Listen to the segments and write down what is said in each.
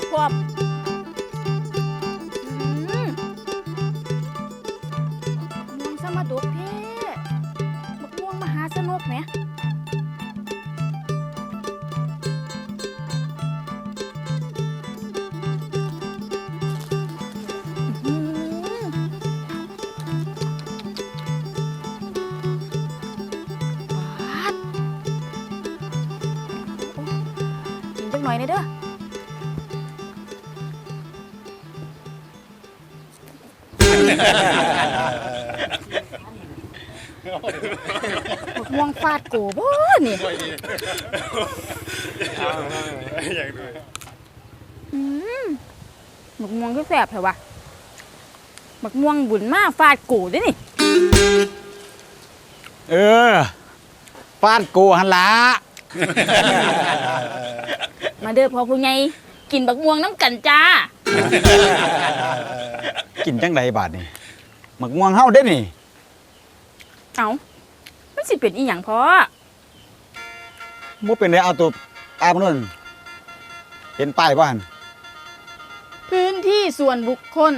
กับพร้อมอืมม่วงสมาดกเท่บักม่วงมหาสนุกไหมหือปาดโอ้กินจักหน่อยนอยเด้อ บักม่วงฟาดโกบ่นี่อยากดูอืมบักม่วงก็แสบเหรอวะบักม่วงบุญมาฟาดโกเด้วยนี่ เออฟาดโกหันละมาเด้อพอผู้ใหญ่กินบักม่วงน้ำกันจ้า กินจังไดบาดนี่หมักม่วงเฮาเด้นี่ เอามันสิเป็นอีหยังพอบ่เป็นไดเอาตัวอาบนั่นเห็นป้ายบ่หั่นพื้นที่ส่วนบุคคล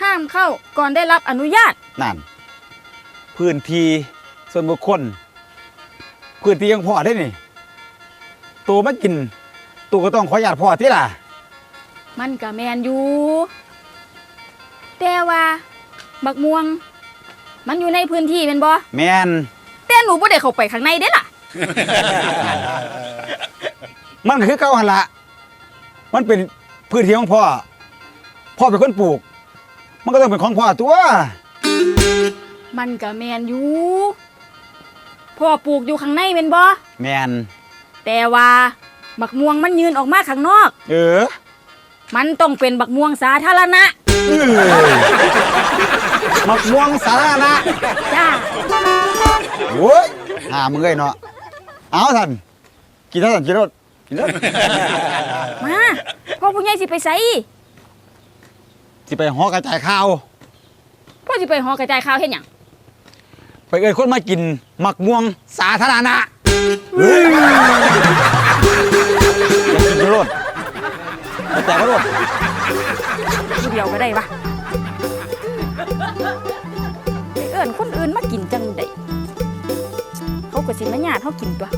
ห้ามเข้าก่อนได้รับอนุญาต นั่น พื้นที่ส่วนบุคคล พื้นที่ของพ่อได้นี่ ตัวมากิน ตัวก็ต้องขออนุญาตพ่อที่ล่ะ มันก็แมนอยู่ แต่ว่าบักม่วง มันอยู่ในพื้นที่เป็นบ่แมนแต่หนูบ่ได้เข้าไปข้างในเด้ล่ะ มันก็คือเก่าหันละมันเป็นพื้นที่ของพ่อ พ่อเป็นคนปลูก มันก็ต้องเป็นของพ่อตัว มันก็แมนอยู่พ่อปลูกอยู่ข้างในเป็นบ่แมนแต่ว่าบักม่วงมันยืนออกมาข้างนอก เออ มันต้องเป็นบักม่วงสาธารณะเออ มักม่วงสาธารณะจ้าโว้ยหามึงเลยเนาะเอาท่านกินท่านกินรถกินรถมาพ่อผู้ใหญ่สิไปไสสิไปหอกระจายข้าว พ่อสิไปหอกระจายข่าวเฮ็ดหยังไปเอินคนมากินมักม่วงสาธารณะอยากกินกินรถกระจายก็รถ ผู้เดียวก็ได้ปะไปเอิ้นคนอื่นมากินจังได้เขาก็สิมาญาติเขากินตัว